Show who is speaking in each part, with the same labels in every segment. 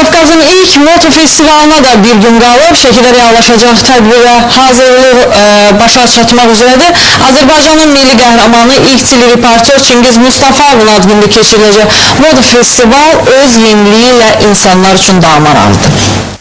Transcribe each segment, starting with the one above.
Speaker 1: Qafqazın ilk moto festivalına da bir gün qalıb. Şəkidə reallaşacaq tədbirə hazırlıq e, başa çatmaq üzrədir. Azərbaycanın milli qəhrəmanı ilk çili reportyor Çingiz Mustafayevin adında keçiriləcək moto festival öz yeniliyi insanlar üçün daha maraqlıdır.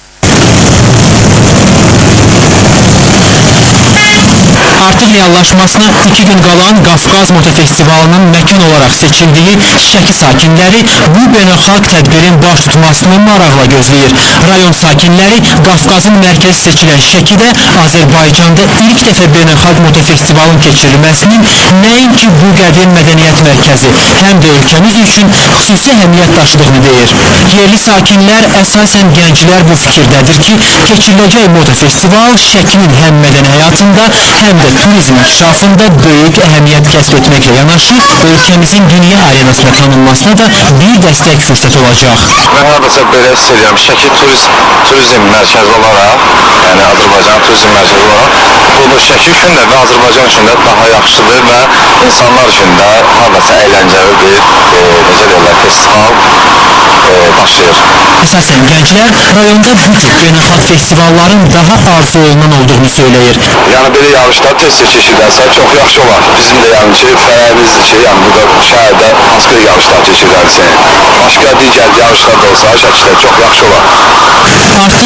Speaker 2: Artıq reallaşmasına iki gün qalan Qafqaz Moto Festivalının məkan olaraq seçildiyi Şəki sakinləri bu beynəlxalq tədbirin baş tutmasını maraqla gözləyir. Rayon sakinləri Qafqazın mərkəzi seçilən Şəkidə Azərbaycanda ilk dəfə beynəlxalq moto festivalın keçirilməsinin nəinki bu qədim mədəniyyət mərkəzi, həm də ölkəmiz üçün xüsusi əhəmiyyət daşıdığını deyir. Yerli sakinlər əsasən gənclər bu fikirdədir ki, keçiriləcək moto festival Şəkinin həm mədəni həyatında, həm də turizm inkişafında böyük əhəmiyyət kəsb etməklə yanaşı, ölkəmizin dünya arenasında tanınmasına da bir dəstək fürsət olacaq.
Speaker 3: Mən hardasa belə hiss edirəm, Şəki turist, turizm mərkəzi olaraq, yəni Azərbaycan turizm mərkəzi olaraq, bu Şəki üçün də və Azərbaycan üçün də daha yaxşıdır və insanlar üçün də hardasa əyləncəli bir, e, necə deyirlər, festival e, başlayır.
Speaker 2: Əsasən gənclər rayonda bu tip beynəlxalq festivalların daha arzu olunan olduğunu söyləyir.
Speaker 3: Yəni belə yarışlar tez-tez keçirilirsə çox yaxşı olar. Bizim də yəni ki, fərəimizdir ki, yəni burada şəhərdə bir yarışlar keçirilirsə, başqa digər yarışlar da olsa Şəkidə çox yaxşı olar.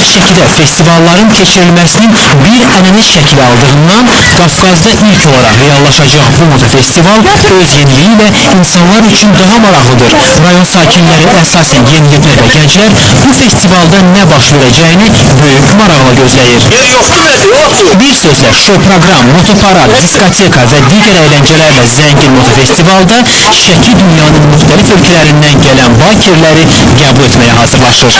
Speaker 2: Şəkidə festivalların keçirilməsinin bir ənənə şəkil aldığından Qafqazda ilk olaraq reallaşacaq bu moto festival öz yeniliyi ilə insanlar üçün daha maraqlıdır. Rayon sakinləri əsasən yeniyetmə və gənclər bu festivalda nə baş verəcəyini böyük maraqla gözləyir.
Speaker 3: Yer yoxdur? Yoxdur.
Speaker 2: Bir sözlə show proqram, motoparad, diskoteka və digər əyləncələrlə zəngin moto festivalda Şəki dünyanın müxtəlif ölkələrindən gələn bakirləri qəbul etməyə hazırlaşır.